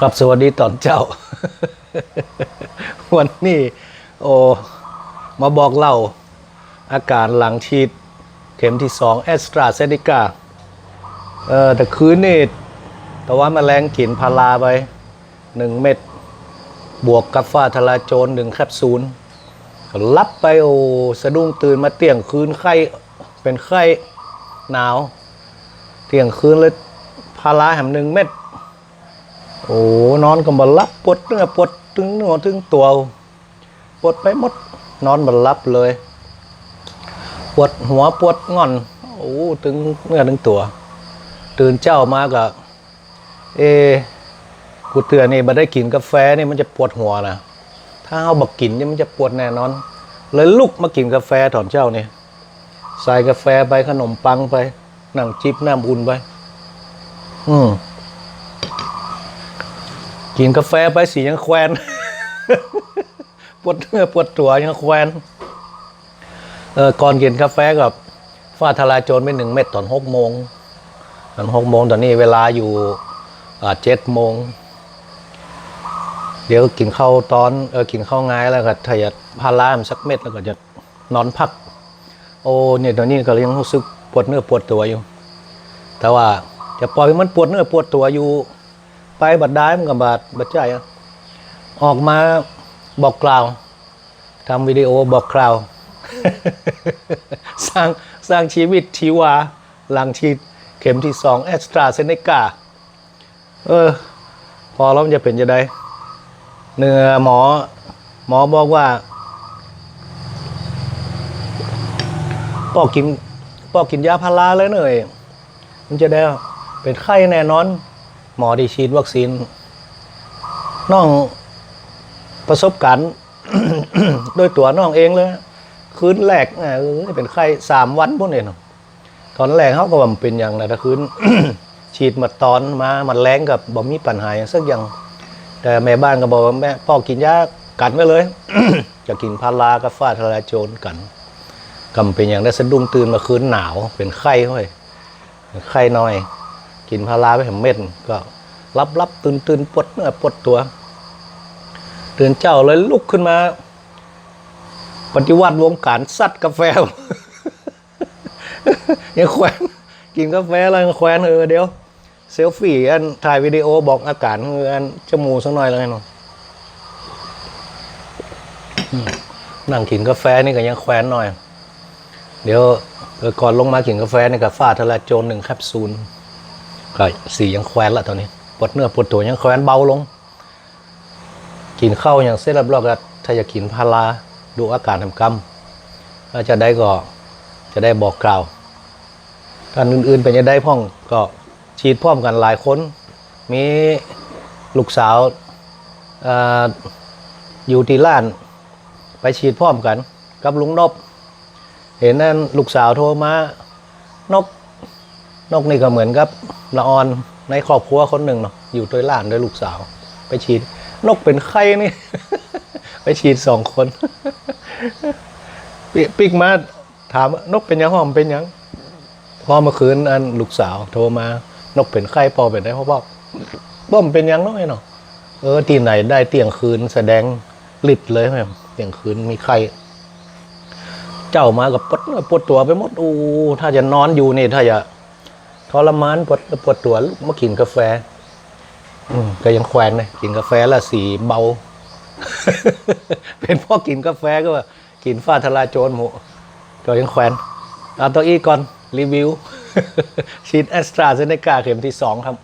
ครับสวัสดีตอนเจ้า วันนี้ โอ้มาบอกเล่า อาการหลังฉีดเข็มที่สองแอสตราเซเนกาเออแต่คืนนี่แต่ว่าแมลงกินพาราไปหนึ่งเม็ดบวกกับฟ้าทลายโจรหนึ่งแคปซูลรับไปโอ้สะดุ้งตื่นมาเตียงคืนไข้เป็นไข้หนาวเที่ยงคืนเลยพาราแหมหนึ่งเม็ด โอ้นอนก็มารับปวดเนื้อปวดถึงเนื้อถึงตัวปวดไปหมด นอนมารับเลย ปวดหัวปวดงอนโอ้ถึงเนื้อถึงตัว ตื่นเจ้ามาก็เอกูเตือนนี่มาได้กินกาแฟนี่มันจะปวดหัวนะถ้าเอาบักกินนี่มันจะปวดแน่นอน เลยลุกมากินกาแฟถอนเจ้านี่ใส่กาแฟไปขนมปังไปนั่งจิบน้ำอุ่นไปอืม กินกาแฟไปสียังแควนปวดเนื้อปวดตัวยังแควนเออก่อนกินกาแฟกับฟ้าทลายโจรไปหนึ่งเม็ดตอนหกโมงตอนหกโมงตอนนี้เวลาอยู่เจ็ดโมง เดี๋ยวกินข้าวตอนเออกินข้าวง่ายแล้วก็ถ้าอยากพารามสักเม็ดแล้วก็จะนอนพัก โอ้เนี่ยตอนนี้ก็ยังรู้สึกปวดเนื้อปวดตัวอยู่ แต่ว่าจะปล่อยให้มันปวดเนื้อปวดตัวอยู่ ไปบัดได้มันกับบาดบัดใจอะออกมาบอกกล่าวทำวิดีโอบอกกล่าว สร้างสร้างชีวิตชีวา หลังฉีดเข็มที่สองแอสตราเซเนกาเออ พอแล้วมันจะเป็นจะได้เนื้อหมอ หมอบอกว่าปอกกินปอกกินยาพาราเลยเนยมันจะได้เป็นไข้แน่นอน หมอที่ฉีดวัคซีนน้องประสบการณ์ด้วยตัวน้องเองเลยคืนแรกเออเป็นไข้สามวันพวกนี้เนาะตอนแรกเขาก็ว่ามันเป็นอย่างไรแต่คืนฉีดมาตอนมามันแรงกับบ่มีปัญหาอย่างสักอย่าง แต่แม่บ้านก็บอกว่าแม่พ่อกินยากันไว้เลยจะกินพารากับฟ้าทลายโจรกันกำเป็นอย่างได้สะดุ้งตื่นมาคืนหนาวเป็นไข้เฮ้ยไข้น้อย กินพาราไปแหมเม็ดก็รับรับตื่นตื่นปวดเนื้อปวดตัวตื่นเจ้าเลยลุกขึ้นมา ปฏิวัติวงการซัดกาแฟยังแขวนกินกาแฟแล้วยังแขวนเออเดี๋ยวเซลฟี่อันถ่ายวิดีโอบอกอาการเอออันจมูกสักหน่อยแล้วไงนาะอืมนั่งกินกาแฟนี่ก็ยังแขวนหน่อย เดี๋ยวก่อนลงมากินกาแฟนี่ก็ฟาทลาโจรหนึ่งแคปซูล ก็สียังแควนละตอนนี้ปวดเนื้อปวดตัวยังแควนเบาลง กินข้าวอย่างเสร็จแล้วเราก็ถ้าอยากกินพาราดูอาการทำกรรมถ้าจะได้ก็จะได้บอกกล่าวท่านอื่นๆเป็นจะได้พ่องก็ฉีดพร้อมกันหลายคน มีลูกสาวอออยู่ที่ล้าน ไปฉีดพร้อมกัน กับลุงนบ เห็นนั่นลูกสาวโทรมานก นกนี่ก็เหมือนกับละออนในครอบครัวคนหนึ่งเนาะอยู่ตัวหล้านด้วยลูกสาว ไปฉีด นกเป็นไข้นี่ ไปฉีดสองคนปิปิกมาถามว่านกเป็นยังหอมเป็นยังพอเมื่อคืนอันลูกสาว โทรมานกเป็นไข้พอเป็นได้พ่อบอกบ่มเป็นยังน้อยเนาะเออที่ไหนได้เตียงคืนแสดงฤทธิ์เลยแม่เตียงคืนมีไข้เจ้ามากับปวดปวดตัวไปหมดอูถ้าจะนอนอยู่นี่ถ้าจะ ทรมานปวดปวดตัวลุกมากินกาแฟ อืมก็ยังแควนเลยกินกาแฟละสีเบา เป็นพ่อกินกาแฟก็ว่า กินฟ้าทลายโจรหมูก็ยังแควนเอาตัวอีกก่อน รีวิว ฉีดแอสตราเซเนกาเข็มที่สองครับ